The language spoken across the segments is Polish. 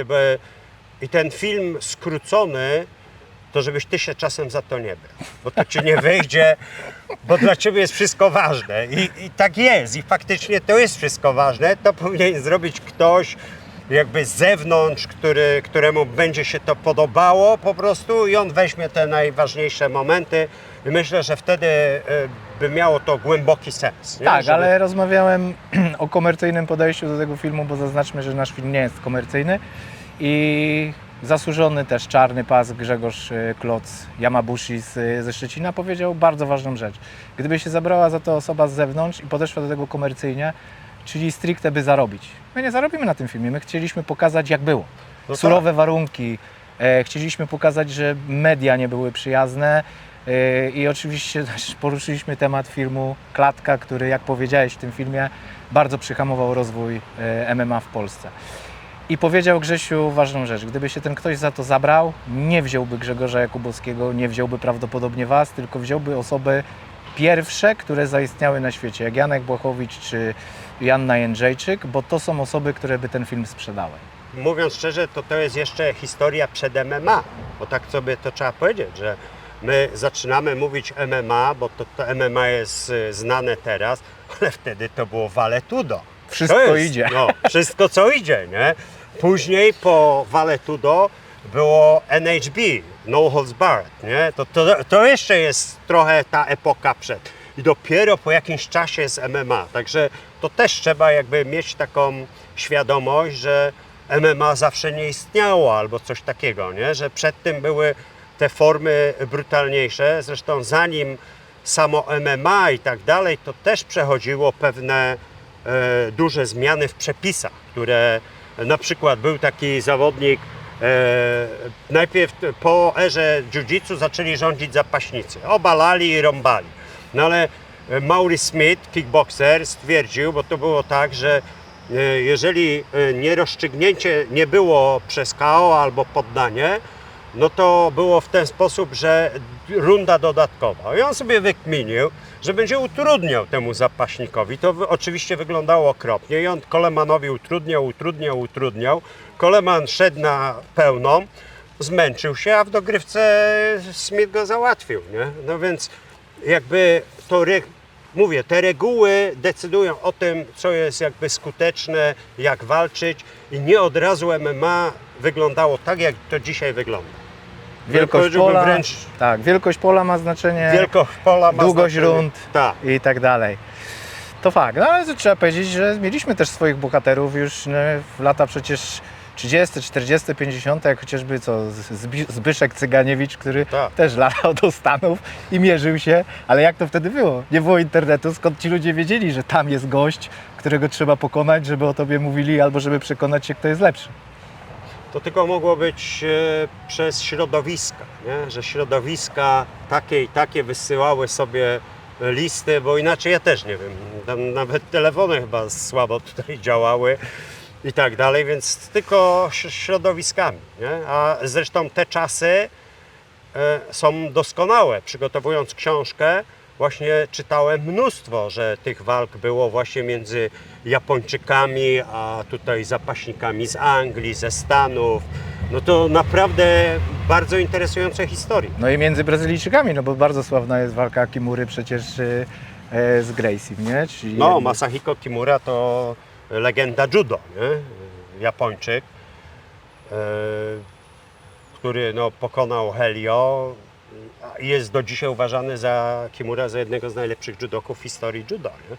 gdyby i ten film skrócony, to żebyś ty się czasem za to nie brał, bo to ci nie wyjdzie, bo dla ciebie jest wszystko ważne. I, i tak jest i faktycznie to jest wszystko ważne, to powinien zrobić ktoś jakby z zewnątrz, który, któremu będzie się to podobało po prostu i on weźmie te najważniejsze momenty myślę, że wtedy e, by miało to głęboki sens. nie? Tak, Żeby- ale rozmawiałem o komercyjnym podejściu do tego filmu, bo zaznaczmy, że nasz film nie jest komercyjny i zasłużony też czarny pas Grzegorz y, Kloc Yamabushi z, ze Szczecina powiedział bardzo ważną rzecz. Gdyby się zabrała za to osoba z zewnątrz i podeszła do tego komercyjnie, czyli stricte by zarobić. My nie zarobimy na tym filmie, my chcieliśmy pokazać jak było. No Surowe warunki, e, chcieliśmy pokazać, że media nie były przyjazne, e, i oczywiście też poruszyliśmy temat filmu Klatka, który, jak powiedziałeś w tym filmie, bardzo przyhamował rozwój e, MMA w Polsce. I powiedział Grzesiu ważną rzecz. Gdyby się ten ktoś za to zabrał, nie wziąłby Grzegorza Jakubowskiego, nie wziąłby prawdopodobnie Was, tylko wziąłby osoby pierwsze, które zaistniały na świecie, jak Janek Błachowicz czy Janna Jędrzejczyk, bo to są osoby, które by ten film sprzedały. mówiąc szczerze, to to jest jeszcze historia przed MMA, bo tak sobie to trzeba powiedzieć, że my zaczynamy mówić MMA, bo to, to MMA jest y, znane teraz, ale wtedy to było Valetudo. Wszystko jest, idzie. No, wszystko co idzie, nie? Później po Valetudo było NHB, No Holds Barred, nie? To, to, to jeszcze jest trochę ta epoka przed. I dopiero po jakimś czasie jest MMA. Także to też trzeba jakby mieć taką świadomość, że MMA zawsze nie istniało albo coś takiego, nie? Że przed tym były te formy brutalniejsze. Zresztą zanim samo MMA i tak dalej, to też przechodziło pewne e, duże zmiany w przepisach, które na przykład był taki zawodnik, e, najpierw po erze jiu-jitsu zaczęli rządzić zapaśnicy, obalali i rąbali. No ale e, Maurice Smith, kickboxer, stwierdził, bo to było tak, że e, jeżeli e, nie rozstrzygnięcie nie było przez KO albo poddanie, no to było w ten sposób, że runda dodatkowa. I on sobie wykminił, że będzie utrudniał temu zapaśnikowi. To oczywiście wyglądało okropnie i on Kolemanowi utrudniał, utrudniał, utrudniał. Koleman szedł na pełną, zmęczył się, a w dogrywce Smith go załatwił, nie? No więc jakby to, mówię, te reguły decydują o tym, co jest jakby skuteczne, jak walczyć i nie od razu MMA wyglądało tak, jak to dzisiaj wygląda. Wielkość pola, wręcz- tak, wielkość pola ma znaczenie. Wielkość pola ma długość znaczenie. rund. Tak. i tak dalej. To fakt, no ale trzeba powiedzieć, że mieliśmy też swoich bohaterów już no, w lata przecież 30, 40, 50, jak chociażby co, Zbyszek Cyganiewicz, który Tak. też latał do Stanów i mierzył się, ale jak to wtedy było? Nie było internetu, skąd ci ludzie wiedzieli, że tam jest gość, którego trzeba pokonać, żeby o tobie mówili, albo żeby przekonać się, kto jest lepszy. To tylko mogło być e, przez środowiska, nie? że środowiska takie i takie wysyłały sobie listy, bo inaczej ja też nie wiem, tam nawet telefony chyba słabo tutaj działały i tak dalej, więc tylko środowiskami. Nie? A zresztą te czasy e, są doskonałe. Przygotowując książkę, właśnie czytałem mnóstwo, że tych walk było właśnie między Japończykami, a tutaj zapaśnikami z Anglii, ze Stanów. No to naprawdę bardzo interesujące historie. No i między Brazylijczykami, no bo bardzo sławna jest walka Kimury przecież e, z Gracie, nie? Czyli No, Masahiko Kimura to legenda judo, nie? Japończyk, e, który no, pokonał Helio i jest do dzisiaj uważany za Kimura za jednego z najlepszych judoków w historii judo. Nie?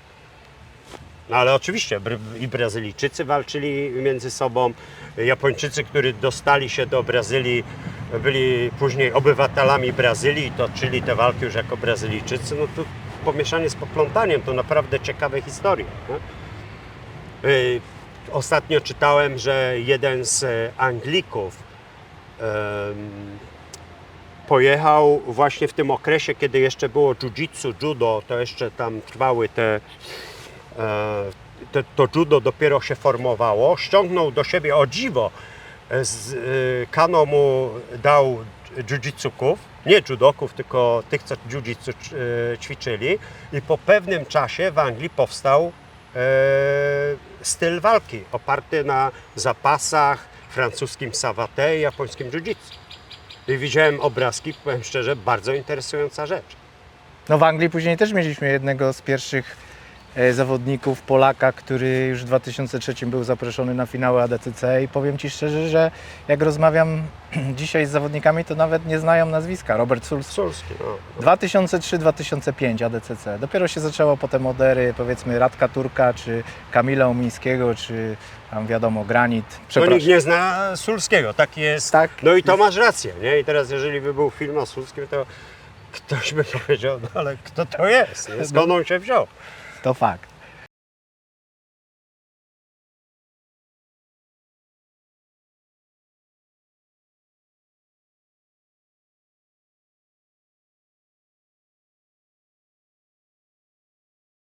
No ale oczywiście i Brazylijczycy walczyli między sobą. Japończycy, którzy dostali się do Brazylii, byli później obywatelami Brazylii toczyli te walki już jako Brazylijczycy. No to pomieszanie z poplątaniem to naprawdę ciekawe historie. Nie? Y, Ostatnio czytałem, że jeden z e, Anglików pojechał właśnie w tym okresie, kiedy jeszcze było jiu-jitsu, judo, to jeszcze tam trwały te, e, te, to judo dopiero się formowało, ściągnął do siebie o dziwo, z, e, Kano mu dał jiu-jitsuków, nie judoków, tylko tych, co jiu-jitsu e, ćwiczyli i po pewnym czasie w Anglii powstał styl walki oparty na zapasach, francuskim savate i japońskim jiu-jitsu. I widziałem obrazki, powiem szczerze, bardzo interesująca rzecz. No w Anglii później też mieliśmy jednego z pierwszych e, zawodników, Polaka, który już w 2003 był zaproszony na finały ADCC i powiem Ci szczerze, że jak rozmawiam dzisiaj z zawodnikami, to nawet nie znają nazwiska. Robert Sulz Sulski, no. 2003-2005 ADCC. Dopiero się zaczęło potem od ery, powiedzmy Radka Turka, czy Kamila Umińskiego, czy tam wiadomo Granit. No nikt nie zna Sulskiego, tak jest. Tak. No i to masz rację, nie? I teraz jeżeli by był film o Sulskim, to ktoś by powiedział, no ale kto to jest, nie? Skąd on się wziął? To fakt.